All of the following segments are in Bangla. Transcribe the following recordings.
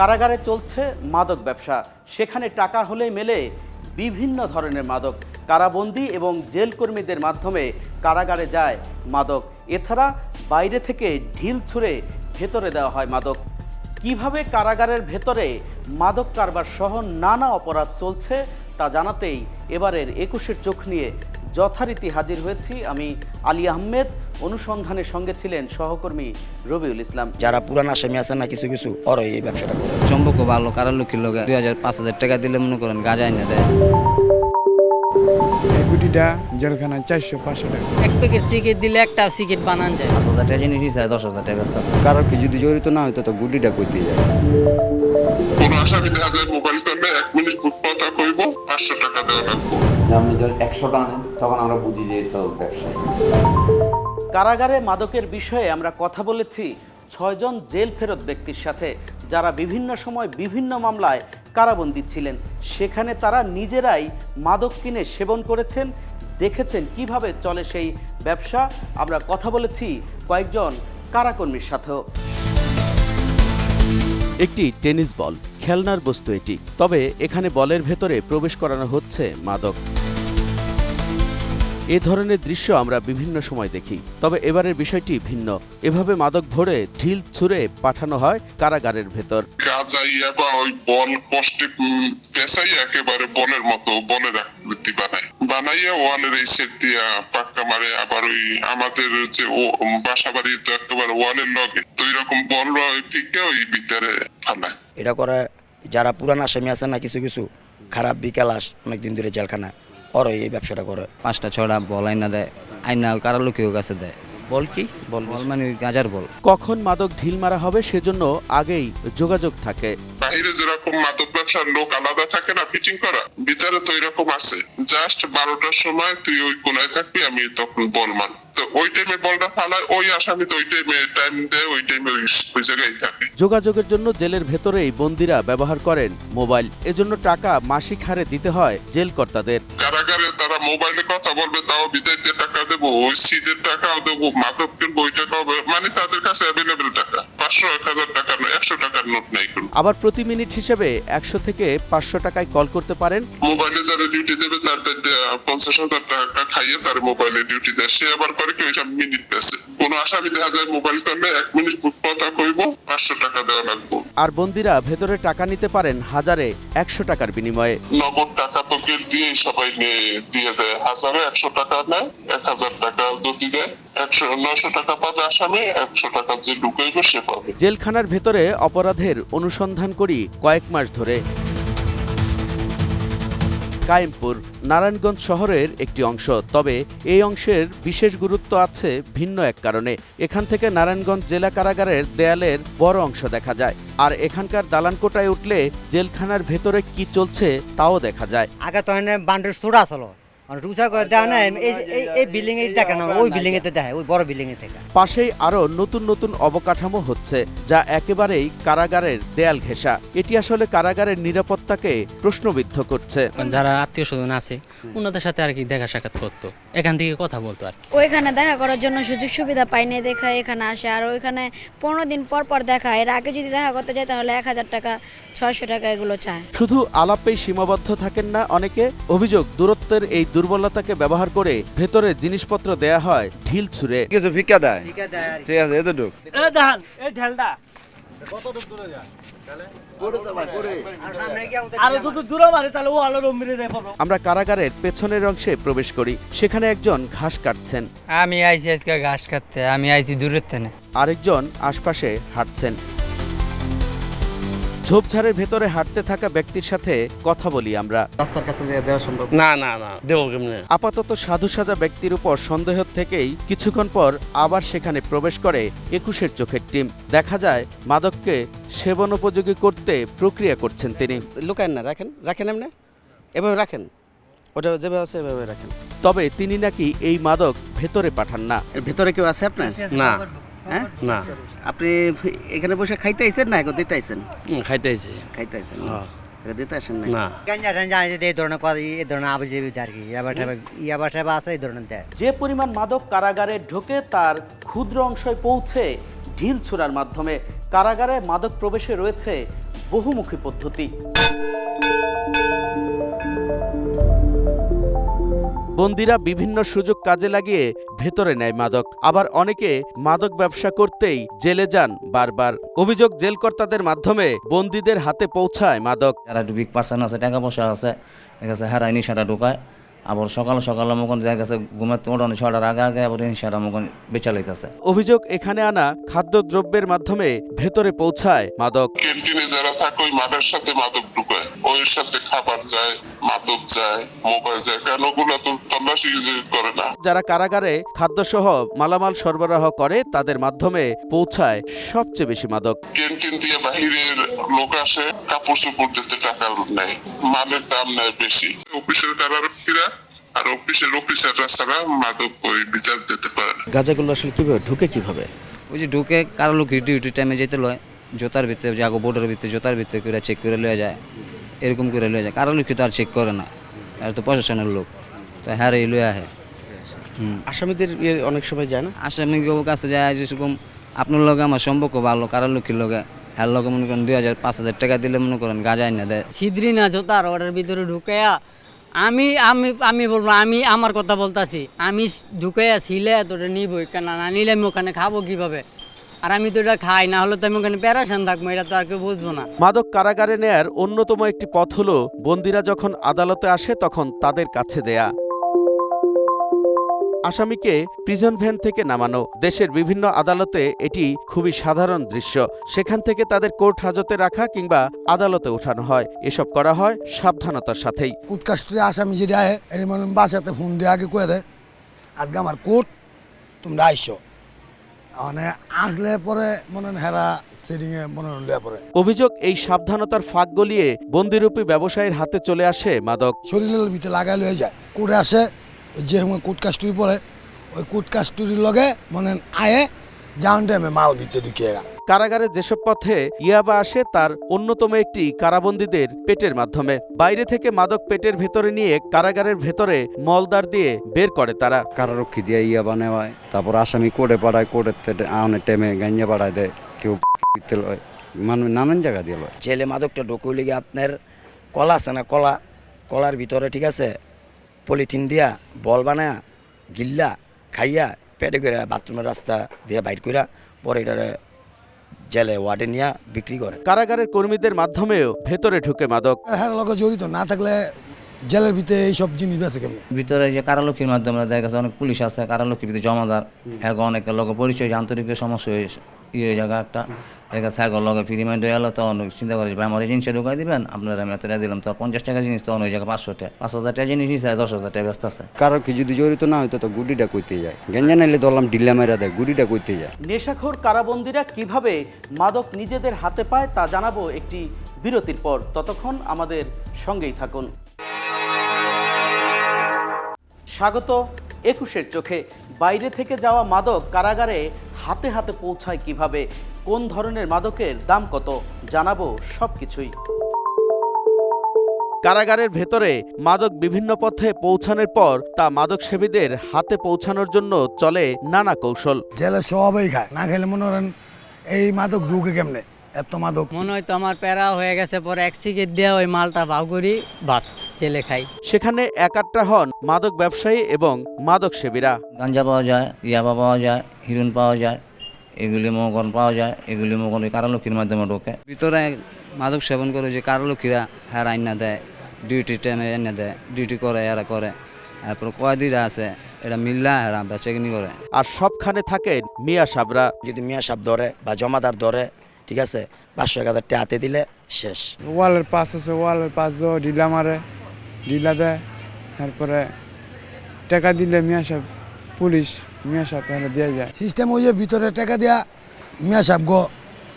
কারাগারে চলছে মাদক ব্যবসা। সেখানে টাকা হলে মেলে বিভিন্ন ধরনের মাদক। কারাবন্দি এবং জেল কর্মীদের মাধ্যমে কারাগারে যায় মাদক। এছাড়া বাইরে থেকে ঢিল ছুঁড়ে ভেতরে দেওয়া হয় মাদক। কীভাবে কারাগারের ভেতরে মাদক কারবার সহ নানা অপরাধ চলছে তা জানাতেই এবারের একুশের চোখ নিয়ে যথারীতি হাজির হয়েছি আমি আলী আহমেদ। অনুসন্ধানের সঙ্গে ছিলেন সহকর্মী রবিউল ইসলাম। যারা পুরান আসামি আছে না কিছু কিছু ওরাই এই ব্যবসাটা করে। সম্পর্ক ভালো কারোর লোকের লোক দুই হাজার পাঁচ হাজার টাকা দিলে মনে করেন গাঁজা এনে দেয়। এই গুটিটা জেলখানায় চারশো পাঁচশো টাকা। এক প্যাকেট সিগারেট দিলে একটা সিগারেট বানান যায়। পাঁচ হাজার টাকা জিনিস দশ হাজার টাকা ব্যস্ত আছে। কারোর কি যদি জড়িত না হইতো তো গুটিটা করতে যায়। কোন আসামি দেখা যায় মোবাইল এক মিনিট পাঁচশো টাকা দেওয়া লাগবে। আপনি যখন একশো টাকা নেন তখন আমরা বুঝি যে ব্যবসায়ী। কারাগারে মাদকের বিষয়ে আমরা কথা বলেছি ছয়জন জেল ফেরত ব্যক্তির সাথে যারা বিভিন্ন সময় বিভিন্ন মামলায় কারাবন্দী ছিলেন। সেখানে তারা নিজেরাই মাদক কিনে সেবন করেছেন। দেখেছেন কীভাবে চলে সেই ব্যবসা। আমরা কথা বলেছি কয়েকজন কারাকর্মীর সাথেও। একটি টেনিস বল। খেলনার বস্তু এটি। তবে এখানে বলের ভেতরে প্রবেশ করানো হচ্ছে মাদক। এ ধরনের দৃশ্য আমরা বিভিন্ন সময় দেখি। তবে এবারের বিষয়টি ভিন্ন। এভাবে মাদক ভরে ঢিল ছুঁড়ে পাঠানো হয় কারাগারের ভেতর। গাজা বা ওই বল কষ্টে উম, একেবারে বলের মতো বলের আকৃতি বানায়। বানাইয়া ওয়ালের এই সেট দিয়া পাক্কা মারে আবার ওই আমাদের যে বাসা বাড়ি তো একেবারে ওয়ালের লগে। তো এরকম বল ফিকে ওই ভিতরে ফালায়। এটা করে যারা পুরান আসামি আছে না কিছু কিছু খারাপ বিকালাস অনেকদিন ধরে জেলখানা ওরাই এই ব্যবসাটা করে। পাঁচটা ছটা বল আইনা দেয় আইনা কারা লোকেও কাছে দেয়। বল কি? বল বল মানে গাজার গাঁজার বল। কখন মাদক ঢিল মারা হবে সেজন্য আগেই যোগাযোগ থাকে। বাইরে যেরকম মাদক ব্যবসার লোক আলাদা থাকে না ফিটিং করা ভিতরে তো এরকম আছে। জাস্ট বারোটার সময় তুই ওই কোনায় থাকবি আমি তখন বল মান তো ওই টাইমে বলটা ফালায় ওই আসামি তো ওই টাইমে টাইম দেয় ওই টাইমে ওই জায়গায় থাকে। যোগাযোগের জন্য জেলের ভেতরেই বন্দিরা ব্যবহার করেন মোবাইল। এজন্য টাকা মাসিক হারে দিতে হয় জেল কর্তাদের কারাগারে তারা মোবাইলে কথা বলবে তাও বিদায় টাকা দেবো ওই সিটের টাকাও দেবো মাদক কিনবো ওই টাকাও মানে তাদের কাছে অ্যাভেলেবেল টাকা। পাঁচশো এক হাজার টাকা নয় একশো টাকার নোট নাই আবার প্রতি মিনিট হিসেবে একশো থেকে পাঁচশো টাকায় কল করতে পারেন। মোবাইলে যারা ডিউটি দেবে তাদের পঞ্চাশ হাজার টাকা খাইয়ে তার মোবাইলে ডিউটি দেয়। সে আবার করে কি ওইসব মিনিট পেছে কোনো আসামি দেখা যায় মোবাইল করলে এক মিনিট কথা কইব পাঁচশো টাকা দেওয়া লাগবে। আর বন্দিরা ভেতরে টাকা নিতে পারেন হাজারে একশো টাকার বিনিময়ে। নগদ টাকা তো কেউ দিয়ে সবাই নিয়ে দিয়ে দেয়। হাজারে একশো টাকা নেয় এক হাজার টাকা যদি দেয় টাকা পাবে একশো টাকা যে ঢুকাইবে সে পাবে। জেলখানার ভেতরে অপরাধের অনুসন্ধান করি কয়েক মাস ধরে। কায়েমপুর নারায়ণগঞ্জ শহরের একটি অংশ। তবে এই অংশের বিশেষ গুরুত্ব আছে ভিন্ন এক কারণে। এখান থেকে নারায়ণগঞ্জ জেলা কারাগারের দেয়ালের বড় অংশ দেখা যায়। আর এখানকার দালানকোটায় উঠলে জেলখানার ভেতরে কি চলছে তাও দেখা যায়। আগে তো বান্ডের সুরা মানে রুসা করে দেওয়া না এই এই- এই বিল্ডিং এ দেখে না ওই বিল্ডিং এতে দেখে ওই বড় বিল্ডিং এ থেকে। পাশেই আরও নতুন নতুন অবকাঠামো হচ্ছে যা একেবারেই কারাগারের দেয়াল ঘেঁষা। এটি আসলে কারাগারের নিরাপত্তাকে প্রশ্নবিদ্ধ করছে। যারা আত্মীয় স্বজন আছে ওনাদের সাথে আর কি দেখা সাক্ষাৎ করতো? এখান থেকে কথা বলতো আর ওইখানে দেখা করার জন্য সুযোগ সুবিধা পাইনি দেখা এখানে আসে। আর ওইখানে পনেরো দিন পর পর দেখা এর আগে যদি দেখা করতে যায় তাহলে এক হাজার টাকা ছয়শো টাকা এগুলো চায়। শুধু আলাপেই সীমাবদ্ধ থাকেন না অনেকে অভিযোগ দূরত্বের এই দুর্বলতাকে ব্যবহার করে ভেতরে জিনিসপত্র দেয়া হয় ঢিল ছুঁড়ে। কিছু ভিক্ষা দেয়? ঠিক আছে এতটুক। আমরা কারাগারের পেছনের অংশে প্রবেশ করি সেখানে একজন ঘাস কাটছেন। আমি আইছি আজকে ঘাস খাচ্ছে আমি আইছি দূরের থেকে। আরেকজন আশপাশে হাঁটছেন। ঝোপঝাড়ের ভেতরে হাঁটতে থাকা ব্যক্তির সাথে কথা বলি আমরা। রাস্তার কাছে দেওয়া সম্ভব? না না না দেবো কেমনে? আপাতত সাধু সাজা ব্যক্তির উপর সন্দেহ থেকেই কিছুক্ষণ পর আবার সেখানে প্রবেশ করে একুশের চোখের টিম। দেখা যায় মাদককে সেবন উপযোগী করতে প্রক্রিয়া করছেন তিনি। লুকায়েন না রাখেন রাখেন এমনি? এভাবে রাখেন? ওটা যেভাবে আছে এভাবে রাখেন। তবে তিনি নাকি এই মাদক ভেতরে পাঠান না। ভেতরে কেউ আছে আপনার? না। হ্যাঁ? না। আপনি এখানে বসে খাইতে আইছেন না এখন দিতে আইছেন? খাইতে আইছে। খাইতে আইছেন হ্যাঁ। দিতে আসেন না না। গাঞ্জা টাঞ্জা এই ধরনের কথা এই ধরনের আবি যাবি আর কি। ইয়াবা ইয়াবা ঠাবা আছে এই ধরনের দেয়। যে পরিমাণ মাদক কারাগারে ঢোকে তার ক্ষুদ্র অংশে পৌঁছে ঢিল ছোড়ার মাধ্যমে। কারাগারে মাদক প্রবেশে রয়েছে বহুমুখী পদ্ধতি। বন্দিরা বিভিন্ন সুযোগ কাজে লাগিয়ে ভেতরে নেয় মাদক। আবার অনেকে মাদক ব্যবসা করতেই জেলে যান বারবার। অভিযোগ জেলকর্তাদের মাধ্যমে বন্দীদের হাতে পৌঁছায় মাদক। পার্সন আছে, টাকা পয়সা আছে ঠিক আছে হ্যাঁ নিশাটা ঢুকায়। আবার সকাল সকাল মকন দেখা গেছে ঘুমাতে ওঠানো ছটার আগে আগে আবার নিশাটা মকন বেচা লইতেছে অভিযোগ এখানে আনা খাদ্যদ্রব্যের মাধ্যমে ভেতরে পৌঁছায় মাদক। ক্যান্টিনে যারা থাকে ওই মাদের সাথে মাদক ঢুকায় ওই সাথে খাবার যায় মাদক যায় মোবাইল যায় ওগুলো তো তল্লাশি করে না? যারা কারাগারে খাদ্যসহ মালামাল সরবরাহ করে তাদের মাধ্যমে পৌঁছায় সবচেয়ে বেশি মাদক। ক্যান্টিন দিয়ে বাহিরের লোক আসে কাপড় চোপড় দিতে টাকা নেয় মালের দাম নেয় বেশি। অফিসের কারারক্ষীরা আর অফিসের অফিসাররা ছাড়া মাদক ওই বিচার দিতে পারে না। গাঁজাগুলো আসলে কীভাবে ঢুকে কীভাবে? ওই যে ঢুকে কারও লোক ডিউটি টাইমে যেতে লয় জোতার ভিতরে যে আগো বোর্ডের ভিতরে জোতার ভিতরে করে চেক করে লয়ে যায় এরকম করে লয়ে যায়। কারও লোক তো আর চেক করে না আর তো প্রশাসনের লোক তো হ্যাঁ রে লয়ে আহে। আসামিদের ইয়ে অনেক সময় যায় না? আসামি কাছে যায় যেরকম আপনার লগে আমার সম্পর্ক ভালো কারোর লোকের লগে হ্যার লগে মনে করেন দুই হাজার পাঁচ হাজার টাকা দিলে মনে করেন গাজাই না দেয়। ছিদ্রি না জোতার ওটার ভিতরে ঢুকাইয়া আমি আমি আমি বলব, আমি আমার কথা বলতেছি। আমি ঢুকাইয়া ছিলে তোটা নিবই কেন না নিলে আমি ওখানে খাব কীভাবে? আর আমি তো এটা খাই, না হলে তো আমি ওখানে প্যারাশান থাকব, এটা তো আর কেউ বুঝব না। মাদক কারাগারে নেয়ার অন্যতম একটি পথ হলো, বন্দিরা যখন আদালতে আসে তখন তাদের কাছে দেয়া। আসামিকে প্রিজন ভ্যান থেকে নামানো। দেশের বিভিন্ন আদালতে এটি খুবই সাধারণ দৃশ্য। সেখান থেকে তাদের কোর্ট হাজতে রাখা কিংবা আদালতে উঠানো হয়। এসব করা হয় সাবধানতার সাথেই। কুটকাস্টরে আসামি যেটা এর মানে বাসাতে ফোন দিয়ে আগে কয়ে দেয় আজকে আমার কোর্ট তোমরা আইসো। মানে আসলে পরে মনে হেরা সেডিংয়ে মনে হয় পরে অভিযোগ এই সাবধানতার ফাঁক গলিয়ে বন্দিরূপী ব্যবসায়ীর হাতে চলে আসে মাদক। শরীরের ভিতরে লাগাই লয়ে যায়। কোর্টে আসে যে সময় কোর্ট কাস্টরি পরে ওই কোর্ট কাস্টরির লগে মনে আয়ে যাওয়ান টাইমে মাল ভিতরে ঢুকিয়ে গা কারাগারে যেসব পথে ইয়াবা আসে তার অন্যতম একটি কারাবন্দীদের পেটের মাধ্যমে। বাইরে থেকে মাদক পেটের ভেতরে নিয়ে কারাগারের ভেতরে মলদার দিয়ে বের করে তারা। কারারক্ষী দিয়ে ইয়াবা নেওয়ায়? তারপর আসামি কোর্টে পাড়ায় কোর্টের আনের টাইমে গাঞ্জা পাড়ায় দেয় কেউ মানে নানান জায়গা দিয়ে লয়। জেলে মাদকটা ঢুকুলে আপনার কলা আছে না কলা কলার ভিতরে ঠিক আছে? পলিথিন দিয়া বল বানায়া গিল্লা খাইয়া পেটে করে বাথরুমের রাস্তা দিয়ে বাইর কইরা পরে এটারে জেলে ওয়ার্ডে নিয়ে বিক্রি করে। কারাগারের কর্মীদের মাধ্যমেও ভেতরে ঢুকে মাদক। হ্যাঁ লগে জড়িত না থাকলে জেলের ভিতরে এইসব জিনিস বেছে কেমনি? ভিতরে যে কারালক্ষীর মাধ্যমে দেখা গেছে অনেক পুলিশ আছে কারালক্ষীর ভিতরে জমাদার। হ্যাঁ অনেক লোক পরিচয় আন্তরিক সমস্যা হয়ে ইয়ে জায়গা একটা দেখা হ্যাঁ লগে ফ্রি মাইন্ড হয়ে গেলো তখন চিন্তা করে ভাই আমার এই জিনিসটা ঢুকাই দিবেন? আপনারা আমি এতটা দিলাম। তো পঞ্চাশ টাকা জিনিস তখন ওই জায়গায় পাঁচশো টাকা পাঁচ হাজার টাকা জিনিস নিচ্ছে দশ হাজার টাকা ব্যস্ত আছে। কারও কি যদি জড়িত না হইতো তো গুডিটা কইতে যায়। গেঞ্জা নাইলে ধরলাম ডিল্লা মেরা দেয় গুডিটা কইতে যায়। নেশাখোর কারাবন্দীরা কীভাবে মাদক নিজেদের হাতে পায় তা জানাব একটি বিরতির পর। ততক্ষণ আমাদের সঙ্গেই থাকুন। স্বাগত একুশের চোখে। বাইরে থেকে যাওয়া মাদক কারাগারে হাতে হাতে পৌঁছায় কীভাবে? কোন ধরনের মাদকের দাম কত? জানাব সব কিছুই কারাগারের ভেতরে মাদক বিভিন্ন পথে পৌঁছানোর পর তা মাদক সেবীদের হাতে পৌঁছানোর জন্য চলে নানা কৌশল। জেলে সবাই খায়, না খেলে মনে করেন এই মাদক ঢুকে কেমনে? এত মাদক। মনে হয় তো আমার প্যারা হয়ে গেছে পরে এক সিগারেট দিয়ে ওই মালটা ভাগ করি বাস জেলে খাই। সেখানে একাট্টা হন মাদক ব্যবসায়ী এবং মাদক সেবীরা। গাঞ্জা পাওয়া যায় ইয়াবা পাওয়া যায় হিরোইন পাওয়া যায় এগুলি মগন পাওয়া যায় এগুলি মগন ওই কারালক্ষীর মাধ্যমে ঢোকে। ভিতরে মাদক সেবন করে যে কারালক্ষীরা হ্যাঁ আইনা দেয় ডিউটি টাইমে এনে দেয় ডিউটি করে এরা করে। তারপর কয়েদিরা আছে এটা মিল্লা এরা বেচেকিনি করে। আর সবখানে থাকেন মিয়া সাবরা। যদি মিয়া সাপ ধরে বা জমাদার ধরে ঠিক আছে? পাঁচশো এক হাজার টাকা হাতে দিলে শেষ। ওয়ালের পাস আছে ওয়ালের পাস যাও ঢিলা মারে ঢিলা দেয় তারপরে টাকা দিলে মিয়া সাহেব পুলিশ মিয়া সাহেব দিয়ে যায়। সিস্টেম ওই যে ভিতরে টাকা দেয়া মিয়া সাহেব গো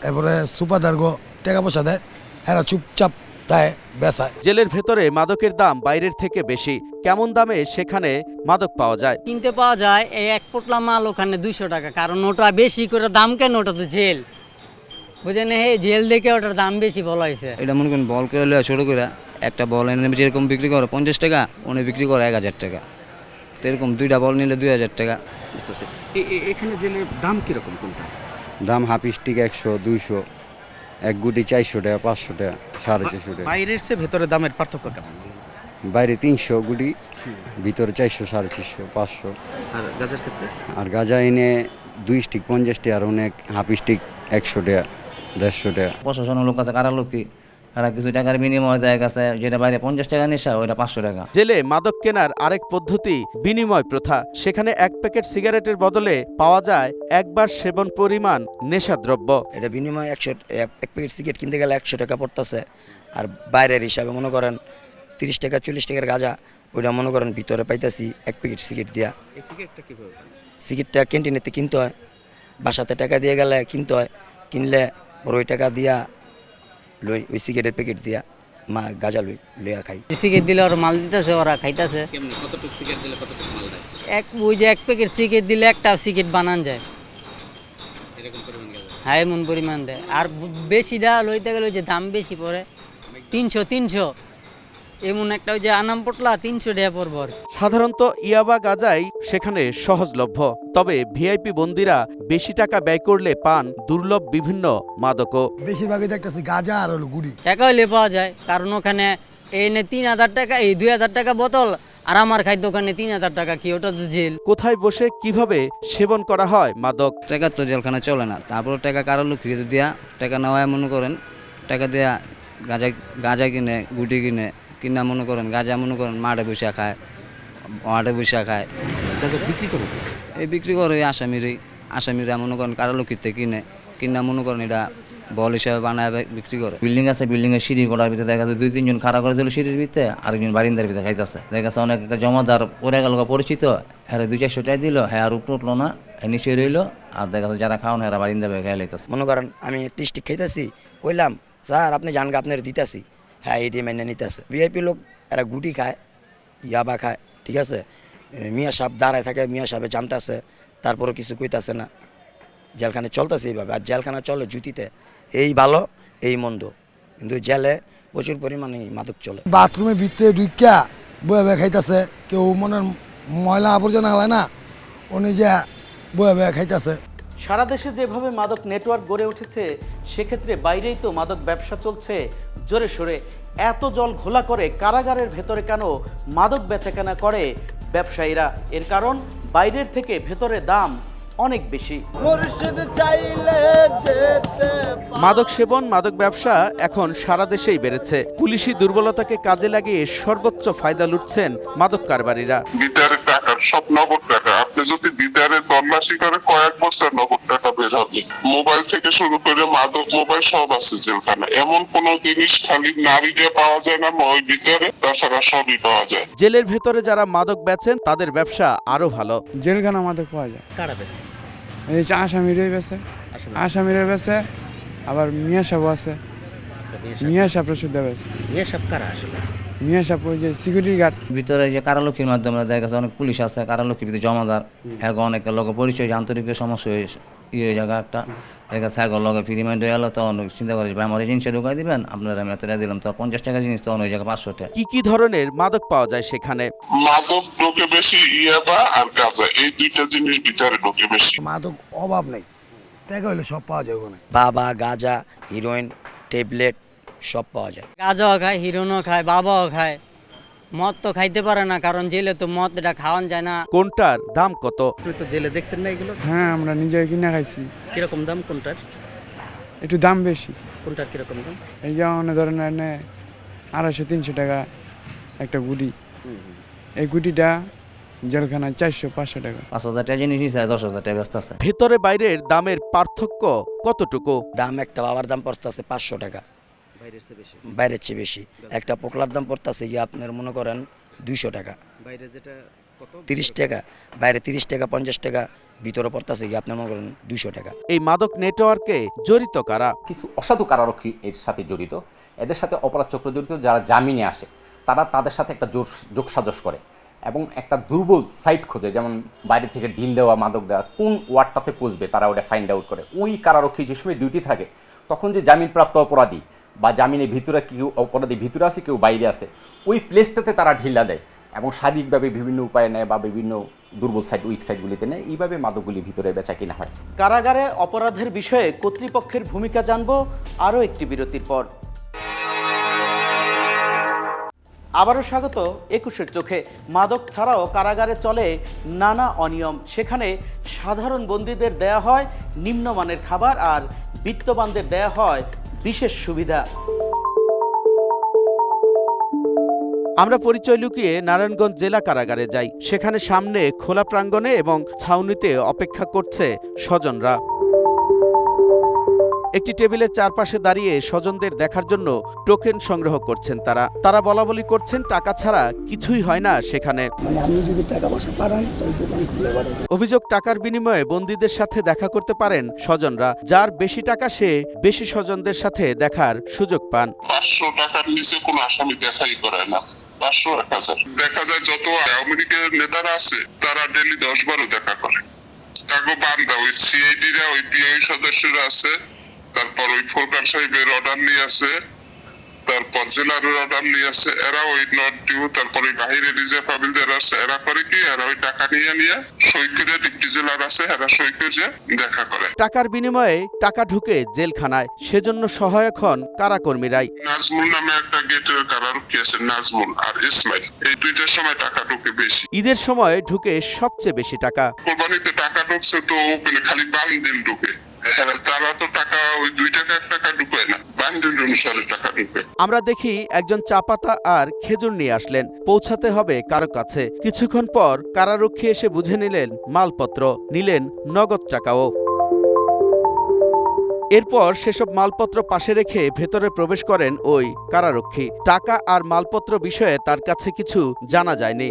এরপরে সুপাদার গো টাকা পয়সা দেয় হ্যাঁ চুপচাপ দেয় বেসায় জেলের ভেতরে মাদকের দাম বাইরের থেকে বেশি। কেমন দামে সেখানে মাদক পাওয়া যায়? কিনতে পাওয়া যায় এই এক পোটলা মাল ওখানে দুইশো টাকা। কারণ ওটা বেশি করে দাম কেন? ওটা তো জেল। বুঝেন হে জেল দেখে ওটার দাম বেশি বলা হয়েছে। এটা মনে করেন বল করে ছোটো করে একটা বল এনে যেরকম বিক্রি করে পঞ্চাশ টাকা উনি বিক্রি করে এক হাজার টাকা। তো এরকম দুইটা বল নিলে দুই হাজার টাকা। বুঝতে পারছি এখানে জেলের দাম কীরকম কোনটা? দাম হাফ স্টিক একশো দুইশো এক গুটি চারশো টাকা পাঁচশো টাকা সাড়ে চারশো টাকা। বাইরের চেয়ে ভেতরে দামের পার্থক্য কেমন? বাইরে তিনশো গুটি ভিতরে চারশো সাড়ে চারশো পাঁচশো। আর গাছের ক্ষেত্রে? আর গাঁজা এনে দুই স্টিক পঞ্চাশ টাকা আর অনেক হাফ স্টিক একশো টাকা। দেড়শো টাকা। প্রশাসনের লোক আছে কারালোকি এরা কিছু টাকার বিনিময় দেয় গেছে যেটা বাইরে পঞ্চাশ টাকা নেশা ওইটা পাঁচশো টাকা। জেলে মাদক কেনার আরেক পদ্ধতি বিনিময় প্রথা। সেখানে এক প্যাকেট সিগারেটের বদলে পাওয়া যায় একবার সেবন পরিমাণ নেশাদ্রব্য এটা বিনিময় একশো এক প্যাকেট সিগারেট কিনতে গেলে একশো টাকা পড়তেছে। আর বাইরের হিসাবে মনে করেন তিরিশ টাকা চল্লিশ টাকার গাঁজা ওইটা মনে করেন ভিতরে পাইতেছি এক প্যাকেট সিগারেট দিয়া। এই সিগারেটটা কীভাবে সিগারেটটা ক্যান্টিনেতে কিনতে হয়। বাসাতে টাকা দিয়ে গেলে কিনতে হয়। কিনলে ওই টাকা দিয়া লই ওই সিগারেটের প্যাকেট দিয়া মা গাজা লই লইয়া খাই। সিগারেট দিলে ওরা মাল দিতেছে ওরা খাইতেছে। এক ওই যে এক প্যাকেট সিগারেট দিলে একটা সিগারেট বানান যায়। এরকম পরিমাণ গেল? হ্যাঁ এমন পরিমাণ দেয়। আর বেশি বেশিটা লইতে গেলে ওই যে দাম বেশি পড়ে। তিনশো তিনশো। এমন একটা ওই যে আনাম পটলা তিনশো টাকা পড়ব আর সাধারণত ইয়াবা গাজাই সেখানে সহজলভ্য তবে ভিআইপি বন্দিরা বেশি টাকা ব্যয় করলে পান দুর্লভ বিভিন্ন মাদকও। বেশিরভাগই দেখতেছি গাঁজা আর হলো গুড়ি। টাকা হইলে পাওয়া যায় কারণ ওখানে এই নে তিন হাজার টাকা এই দুই হাজার টাকা বোতল আর আমার খাদ্য ওখানে তিন হাজার টাকা কি ওটা তো জেল। কোথায় বসে কীভাবে সেবন করা হয় মাদক? টাকা তো জেলখানা চলে না তারপর টাকা কারও লোক দিয়া টাকা নেওয়া মনে করেন টাকা দেয়া গাঁজা গাঁজা কিনে গুটি কিনে কিনা মনে করেন গাঁজা মনে করেন মাঠে বসে খায় মাঠে বসে খায়। বিক্রি করো? এই বিক্রি করে ওই আসামিরই আসামিরা মনে করেন কারও লোকিতে কিনে কিনা মনে করেন এটা বল হিসাবে বানায় বিক্রি করে। বিল্ডিং আছে বিল্ডিং এর সিঁড়ি গোড়ার ভিতরে দেখা যাচ্ছে দুই তিনজন খাড়া করে দিল সিঁড়ির ভিতরে আরেকজন বারিন্দার ভিতরে খাইতেছে। দেখা যাচ্ছে অনেক একটা জমাদার পরে গেল পরিচিত হ্যাঁ দুই চারশো টাকা দিল হ্যাঁ আর উপরে উঠল না হ্যাঁ নিচে রইল আর দেখা যাচ্ছে যারা খাওয়ানো হ্যাঁ বারিন্দা খেয়ে লাইতেছে। মনে করেন আমি একটি স্টিক খাইতেছি কইলাম স্যার আপনি জানগা আপনার দিতেছি। হ্যাঁ এটি মেনে নিতেছে। ভিআইপি লোক এরা গুটি খায় ইয়াবা খায় ঠিক আছে? মিয়া সাহেব দাঁড়ায় থাকে মিয়া সাহেবে জানতেছে তারপরে কিছু কইতাছে না। জেলখানে চলতেছে এইভাবে আর জেলখানা চলে জুতিতে। এই ভালো এই মন্দ। কিন্তু জেলে প্রচুর পরিমাণে মাদক চলে। বাথরুমের ভিতরে ঢুকিয়া বয়ে বয়ে খাইতেছে কেউ মনে ময়লা আবর্জনা হলে না উনি যে বয়ে বয়ে খাইতেছে। সারা দেশে যেভাবে মাদক নেটওয়ার্ক গড়ে উঠেছে সেক্ষেত্রে বাইরেই তো মাদক ব্যবসা চলছে জোরে সোরে এত জল ঘোলা করে কারাগারের ভেতরে কেন মাদক বেচাকেনা করে ব্যবসায়ীরা? এর কারণ বাইরের থেকে ভেতরে দাম অনেক বেশি। মাদক সেবন মাদক ব্যবসা এখন সারা দেশেই বেড়েছে। পুলিশি দুর্বলতাকে কাজে লাগিয়ে সর্বোচ্চ ফায়দা লুটছেন মাদক কারবারিরা। বিদারের টাকা সব নগদ টাকা। আপনি যদি বিদারে তল্লাশি করে কয়েক বছর নগদ টাকা বের হবে মোবাইল থেকে শুরু করে মাদক মোবাইল সব আছে জেলখানা এমন কোন জিনিস খালি নারী দিয়ে পাওয়া যায় না ওই ভিতরে তাছাড়া সবই পাওয়া যায়। জেলের ভেতরে যারা মাদক বেচেন তাদের ব্যবসা আরও ভালো। জেলখানা মাদক পাওয়া যায়। কারা বেশি এই যে আসামিরই আসামিরের বেছে আবার মিয়া সাহেব আছে। আচ্ছা, মিয়া সাহেবরা শুদ্ধ বেছে সাহেব- সাহেব কারা আসলে? সাহেব ওই যে সিকিউরিটি গার্ড ভিতরে যে কারালক্ষীর মাধ্যমে দেখা গেছে অনেক পুলিশ আছে কারালক্ষীর ভিতরে জমাদার। হ্যাঁ অনেক লোক পরিচয় যে আন্তরিক সমস্যা হয়ে ইয়ে জায়গা একটা। দেখা হ্যাঁ লগে ফ্রি মাইন্ড হয়ে গেলো তখন চিন্তা করে ভাই আমার এই জিনিসটা ঢুকাই দিবেন? আপনারা আমি এতটা দিলাম তো পঞ্চাশ টাকা জিনিস তখন ওই জায়গায় পাঁচশো টাকা কি কি ধরনের মাদক পাওয়া যায় সেখানে? মাদক ঢোকে বেশি ইয়াবা আর গাঁজা এই দুইটা জিনিস ভিতরে ঢোকে বেশি। মাদক অভাব নেই। টাকা হইলে সব পাওয়া যায় ওখানে। বাবা গাঁজা হিরোইন ট্যাবলেট সব পাওয়া যায়। গাঁজাও খায় হিরোনও খায় বাবাও খায়। মদ তো খাইতে পারে না কারণ জেলে তো মদ এটা খাওয়ান যায় না। কোনটার দাম কত? আপনি তো জেলে দেখছেন না এগুলো? হ্যাঁ আমরা নিজে কিনে খাইছি। কীরকম দাম কোনটার? একটু দাম বেশি। কোনটার কীরকম দাম? এই যে অনেক ধরনের এনে আড়াইশো তিনশো টাকা একটা গুটি। এই গুটিটা জেলখানায় চারশো পাঁচশো টাকা। পাঁচ হাজার টাকা জিনিস নিচ্ছে দশ হাজার টাকা ব্যস্ত আছে। ভেতরে বাইরের দামের পার্থক্য কতটুকু? দাম একটা বাবার দাম পড়তে আছে পাঁচশো টাকা। বাইরের চেয়ে বেশি? বাইরের চেয়ে বেশি। একটা পোকলার দাম পড়তেছে গিয়ে আপনার মনে করেন দুইশো টাকা। বাইরে যেটা তিরিশ টাকা। বাইরে তিরিশ টাকা পঞ্চাশ টাকা ভিতরে পড়তেছে গিয়ে আপনার মনে করেন দুইশো টাকা। এই মাদক নেটওয়ার্কে জড়িত কারা? কিছু অসাধু কারারক্ষী এর সাথে জড়িত। এদের সাথে অপরাধ চক্র জড়িত যারা জামিনে আসে তারা তাদের সাথে একটা জোর যোগসাজশ করে এবং একটা দুর্বল সাইট খোঁজে যেমন বাইরে থেকে ঢিল দেওয়া মাদক দেওয়া কোন ওয়ার্ডটাতে পৌঁছবে তারা ওটা ফাইন্ড আউট করে। ওই কারারক্ষী যে সময় ডিউটি থাকে তখন যে জামিনপ্রাপ্ত অপরাধী বা জামিনে ভিতরে কেউ, অপরাধী ভিতরে আছে, কেউ বাইরে আছে, ওই প্লেসটাতে তারা ঢিলা দেয় এবং শারীরিকভাবে বিভিন্ন উপায় নেয় বা বিভিন্ন দুর্বল সাইড উইক সাইডগুলিতে নেয়, এইভাবে মাদকগুলি ভিতরে বেচা কিনা হয়। কারাগারে অপরাধের বিষয়ে কর্তৃপক্ষের ভূমিকা জানব আরও একটি বিরতির পর। আবারও স্বাগত একুশের চোখে। মাদক ছাড়াও কারাগারে চলে নানা অনিয়ম। সেখানে সাধারণ বন্দীদের দেয়া হয় নিম্নমানের খাবার আর বিত্তবানদের দেয়া হয় বিশেষ সুবিধা। আমরা পরিচয় লুকিয়ে নারায়ণগঞ্জ জেলা কারাগারে যাই। সেখানে সামনে খোলা প্রাঙ্গণে এবং ছাউনিতে অপেক্ষা করছে স্বজনরা। একটি টেবিলের চারপাশে দাঁড়িয়ে স্বজনদের দেখার জন্য টোকেন সংগ্রহ করছেন তারা। তারা বলা বলি করছেন টাকা ছাড়া কিছুই হয় না সেখানে। অভিযোগ টাকার বিনিময়ে বন্দীদের সাথে দেখা করতে পারেন স্বজনরা। যার বেশি টাকা সে বেশি স্বজনদের সাথে দেখার সুযোগ পান। পাঁচশো টাকার নিচে কোনো আসামি দেখাই করে না। পাঁচশো এক হাজার। দেখা যায় যত আওয়ামী লীগের নেতারা আছে তারা ডেলি দশ বারো দেখা করে। কাগো বান্দা ওই সিআইডিরা ওই পিআই সদস্যরা আছে তারপর ওই ফোরকান সাহেবের অর্ডার নিয়ে আছে তারপর জেলার অর্ডার নিয়ে আছে এরা ওই নট ডিউ তারপরে বাহিরে রিজার্ভ যারা আছে এরা করে কি? এরা ওই টাকা নিয়ে নিয়ে সই করে ডিপটি জেলার আছে এরা সই করে দেখা করে। টাকার বিনিময়ে টাকা ঢুকে জেলখানায় সেজন্য সহায়ক হন কারাকর্মীরাই। নাজমুল নামে একটা গেটের কারারক্ষী আছে? নাজমুল আর ইসমাইল। এই দুইটার সময় টাকা ঢুকে বেশি। ঈদের সময় ঢুকে সবচেয়ে বেশি টাকা। কোরবানিতে টাকা ঢুকছে তো ওখানে খালি বান্ডিল ঢুকে। তারা তো টাকা ওই দুই টাকা টাকা ঢুকে না। বান্ডিল অনুসারে টাকা ঢুকে আমরা দেখি একজন চা পাতা আর খেজুর নিয়ে আসলেন। পৌঁছাতে হবে কারও কাছে। কিছুক্ষণ পর কারারক্ষী এসে বুঝে নিলেন মালপত্র। নিলেন নগদ টাকাও। এরপর সেসব মালপত্র পাশে রেখে ভেতরে প্রবেশ করেন ওই কারারক্ষী। টাকা আর মালপত্র বিষয়ে তার কাছে কিছু জানা যায়নি।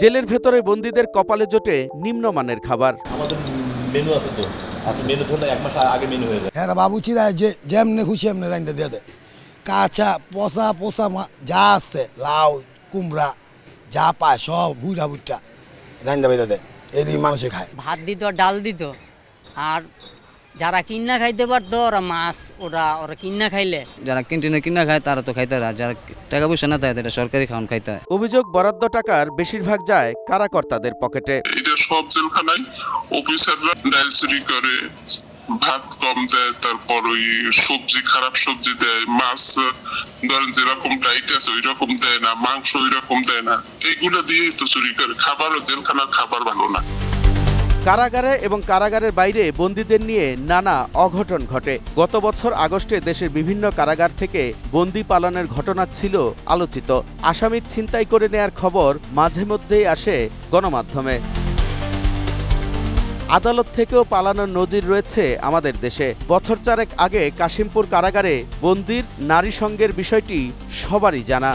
জেলের ভেতরে বন্দীদের কপালে জোটে নিম্নমানের খাবার। মেনু আছে তো। আপনি মেনু ধরলে এক মাস আগে মেনু হয়ে যায়। হ্যাঁ বাবু চিরা যে যেমনে খুশি এমনি রাইন্দা দিয়ে দেয়। কাঁচা পচা পোষা মা- যা আছে লাউ কুমড়া যা পায় সব ভুইটা ভুইটা রাইন্দা বেঁধে দেয়। এরই মানুষে খায়। ভাত দিত আর ডাল দিত। আর যারা কিন্না খাইতে পারতো ওরা মাছ ওরা ওরা কিন্না খাইলে। যারা ক্যান্টিনে কিনা খায় তারা তো খাইতে আর যারা টাকা পয়সা না থাকে তারা সরকারি খাওয়ান খাইতে হয় অভিযোগ বরাদ্দ টাকার বেশিরভাগ যায় কারাকর্তাদের পকেটে। এটা সব জেলখানায় অফিসাররা ডাল চুরি করে ভাত কম দেয় তারপর ওই সবজি খারাপ সবজি দেয় মাছ ধরেন যেরকম টাইট আছে ওই রকম দেয় না মাংস ওই রকম দেয় না। এইগুলো দিয়েই তো চুরি করে। খাবারও জেলখানার খাবার ভালো না। কারাগারে এবং কারাগারের বাইরে বন্দীদের নিয়ে নানা অঘটন ঘটে। গত বছর আগস্টে দেশের বিভিন্ন কারাগার থেকে বন্দি পালনের ঘটনা ছিল আলোচিত। আসামির ছিনতাই করে নেয়ার খবর মাঝে মধ্যেই আসে গণমাধ্যমে। আদালত থেকেও পালানোর নজির রয়েছে আমাদের দেশে। বছর চারেক আগে কাশিমপুর কারাগারে বন্দির নারী সঙ্গের বিষয়টি সবারই জানা।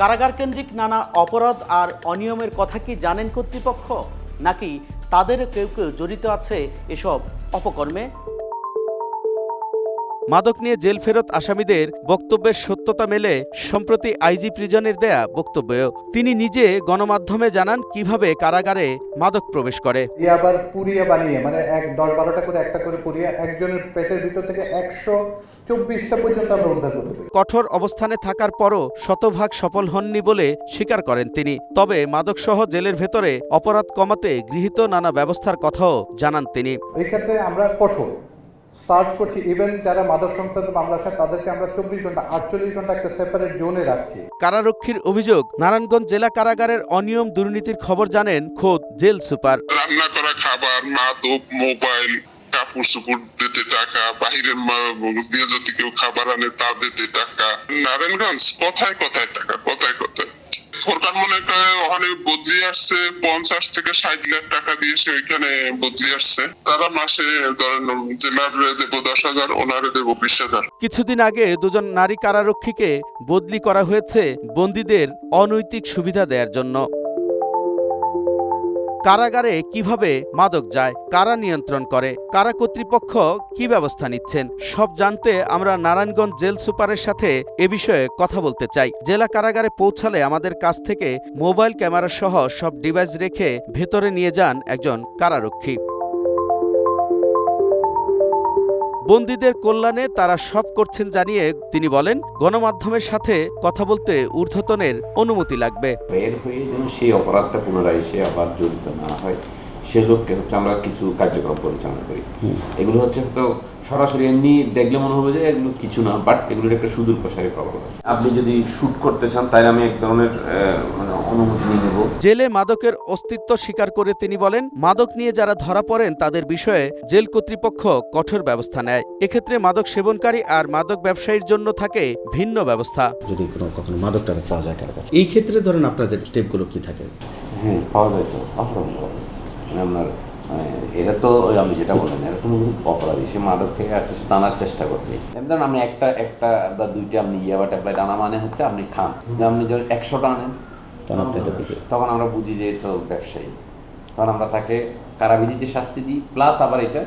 কারাগার কেন্দ্রিক নানা অপরাধ আর অনিয়মের কথা কি জানেন কর্তৃপক্ষ? নাকি তাদের কেউ কেউ জড়িত আছে এসব অপকর্মে? মাদক নিয়ে জেল ফেরত আসামিদের বক্তব্যের সত্যতা মেলে সম্প্রতি আইজি প্রিজনের দেয়া বক্তব্যেও। তিনি নিজে গণমাধ্যমে জানান কীভাবে কারাগারে মাদক প্রবেশ করে। আবার পুড়িয়ে বানিয়ে মানে এক দশ বারোটা করে একটা করে পুড়িয়ে একজনের পেটের ভিতর থেকে একশো চব্বিশটা পর্যন্ত আমরা উদ্ধার করতে পারি। কঠোর অবস্থানে থাকার পরও শতভাগ সফল হননি বলে স্বীকার করেন তিনি। তবে মাদকসহ জেলের ভেতরে অপরাধ কমাতে গৃহীত নানা ব্যবস্থার কথাও জানান তিনি। এই ক্ষেত্রে আমরা কঠোর। সার্চ করছি ইভেন যারা মাদক সংক্রান্ত মামলা আছে তাদেরকে আমরা চব্বিশ ঘণ্টা আটচল্লিশ ঘণ্টা একটা সেপারেট জোনে রাখছি। কারারক্ষীর অভিযোগ নারায়ণগঞ্জ জেলা কারাগারের অনিয়ম দুর্নীতির খবর জানেন খোদ জেল সুপার। রান্না করা খাবার মাদক মোবাইল কাপড় চোপড় দিতে টাকা, বাহিরের দিয়ে যদি কেউ খাবার আনে, তা দিতে টাকা। নারায়ণগঞ্জ টাকা সরকার মনে করে ওখানে বদলি আসছে, পঞ্চাশ থেকে ষাট লাখ টাকা ওইখানে বদলি আসছে। তারা মাসে ধরেন জেলার দেবো দশ হাজার, ওনারে দেবো বিশ হাজার। কিছুদিন আগে দুজন নারী কারারক্ষীকে বদলি করা হয়েছে বন্দীদের অনৈতিক সুবিধা দেওয়ার জন্য। কারাগারে কীভাবে মাদক যায়, কারা নিয়ন্ত্রণ করে, কারা কর্তৃপক্ষ কি ব্যবস্থা নিচ্ছেন, সব জানতে আমরা নারায়ণগঞ্জ জেল সুপারের সাথে এ বিষয়ে কথা বলতে চাই। জেলা কারাগারে পৌঁছালে আমাদের কাছ থেকে মোবাইল ক্যামেরা সহ সব ডিভাইস রেখে ভেতরে নিয়ে যান একজন কারারক্ষী। বন্দীদের কল্যাণে তারা সব করছেন জানিয়ে তিনি বলেন, গণমাধ্যমের সাথে কথা বলতে ঊর্ধ্বতনের অনুমতি লাগবে। বের হয়ে সেই অপরাধটা পুনরায় সে আবার জড়িত না হয় সে লক্ষ্যে হচ্ছে আমরা কিছু কার্যক্রম পরিচালনা করি। এগুলো হচ্ছে তো সরাসরি এমনি দেখলে মনে হবে যে এগুলো কিছু না বাট এগুলোর একটা সুদূর প্রসারী প্রভাব আছে। আপনি যদি শুট করতে চান তাই আমি এক ধরনের মানে অনুমতি নিয়ে নেব। জেলে মাদকের অস্তিত্ব স্বীকার করে তিনি বলেন মাদক নিয়ে যারা ধরা পড়েন তাদের বিষয়ে জেল কর্তৃপক্ষ কঠোর ব্যবস্থা নেয়। এক্ষেত্রে মাদক সেবনকারী আর মাদক ব্যবসায়ীর জন্য থাকে ভিন্ন ব্যবস্থা। যদি কোনো কখনো মাদক টাদক পাওয়া যায় কারও এই ক্ষেত্রে ধরেন আপনাদের স্টেপগুলো কি থাকে? হ্যাঁ পাওয়া যায় তো। মানে আপনার এরা তো আমি যেটা বললাম এরা কোনো অপরাধী সে মাদক থেকে আসতে টানার চেষ্টা করছে এমন ধরুন আপনি একটা একটা বা দুইটা আপনি ইয়াবা ট্যাবলেট আনা মানে হচ্ছে আপনি খান। আপনি যখন একশোটা আনেন তখন আমরা বুঝি যে তো ব্যবসায়ী। তখন আমরা তাকে কারাবিধিতে শাস্তি দিই প্লাস আবার এটা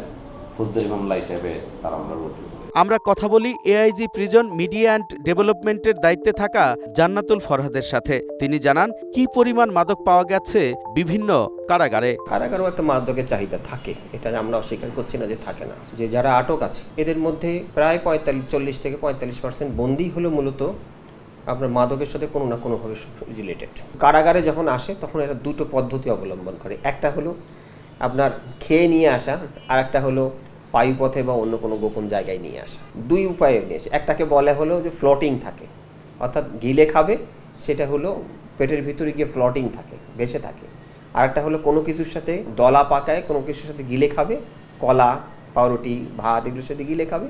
ফৌজদারি মামলা হিসেবে তারা আমরা রুজু। আমরা কথা বলি এআইজি প্রিজন মিডিয়া অ্যান্ড ডেভেলপমেন্টের দায়িত্বে থাকা জান্নাতুল ফরহাদের সাথে। তিনি জানান, কি পরিমাণ মাদক পাওয়া গেছে বিভিন্ন কারাগারে। কারাগারও একটা মাদকের চাহিদা থাকে, এটা আমরা অস্বীকার করছি না যে থাকে না। যে যারা আটক আছে, এদের মধ্যে প্রায় পঁয়তাল্লিশ, চল্লিশ থেকে পঁয়তাল্লিশ পার্সেন্ট বন্দী হলো মূলত আপনার মাদকের সাথে কোনো না কোনোভাবে রিলেটেড কারাগারে যখন আসে, তখন এরা দুটো পদ্ধতি অবলম্বন করে। একটা হলো আপনার খেয়ে নিয়ে আসা, আর একটা হলো বায়ুপথে বা অন্য কোনো গোপন জায়গায় নিয়ে আসা। দুই উপায়ে নিয়ে আসে। একটাকে বলে হলো যে ফ্লটিং থাকে। অর্থাৎ গিলে খাবে, সেটা হলো পেটের ভিতরে গিয়ে ফ্লটিং থাকে, ভেসে থাকে। আরেকটা হলো কোনো কিছুর সাথে দলা পাকায়, কোনো কিছুর সাথে গিলে খাবে, কলা, পাউরুটি, ভাত এগুলোর সাথে গিলে খাবে,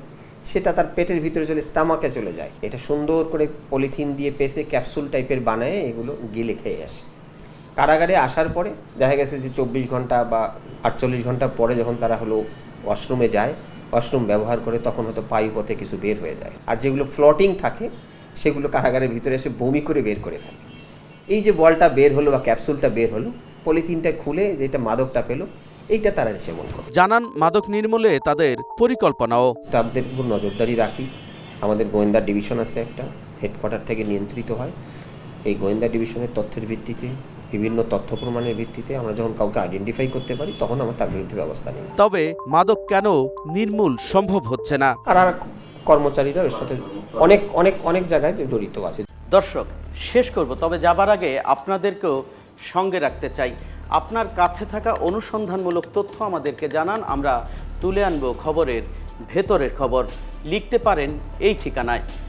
সেটা তার পেটের ভিতরে চলে, স্টামাকে চলে যায়। এটা সুন্দর করে পলিথিন দিয়ে পেসে ক্যাপসুল টাইপের বানায়, এগুলো গিলে খেয়ে আসে। কারাগারে আসার পরে দেখা গেছে যে চব্বিশ ঘণ্টা বা আটচল্লিশ ঘণ্টা পরে যখন তারা হলো ওয়াশরুমে যায় ওয়াশরুম ব্যবহার করে তখন হয়তো পায়ু পথে কিছু বের হয়ে যায়। আর যেগুলো ফ্লটিং থাকে সেগুলো কারাগারের ভিতরে এসে বমি করে বের করে ফেলে। এই যে বলটা বের হলো বা ক্যাপসুলটা বের হলো পলিথিনটা খুলে যেটা মাদকটা পেল এইটা তারা সেবন করে জানান মাদক নির্মূলে তাদের পরিকল্পনাও। স্টাফদের উপর নজরদারি রাখি। আমাদের গোয়েন্দা ডিভিশন আছে একটা হেডকোয়ার্টার থেকে নিয়ন্ত্রিত হয়। এই গোয়েন্দা ডিভিশনের তথ্যের ভিত্তিতে বিভিন্ন তথ্য প্রমাণের ভিত্তিতে আমরা যখন কাউকে আইডেন্টিফাই করতে পারি তখন আমরা তার বিরুদ্ধে ব্যবস্থা নিই। তবে মাদক কেন নির্মূল সম্ভব হচ্ছে না? আর আর কর্মচারীরা এর সাথে অনেক অনেক অনেক জায়গায় জড়িত আছে। দর্শক শেষ করব তবে যাবার আগে আপনাদেরকেও সঙ্গে রাখতে চাই। আপনার কাছে থাকা অনুসন্ধানমূলক তথ্য আমাদেরকে জানান আমরা তুলে আনব খবরের ভেতরের খবর। লিখতে পারেন এই ঠিকানায়।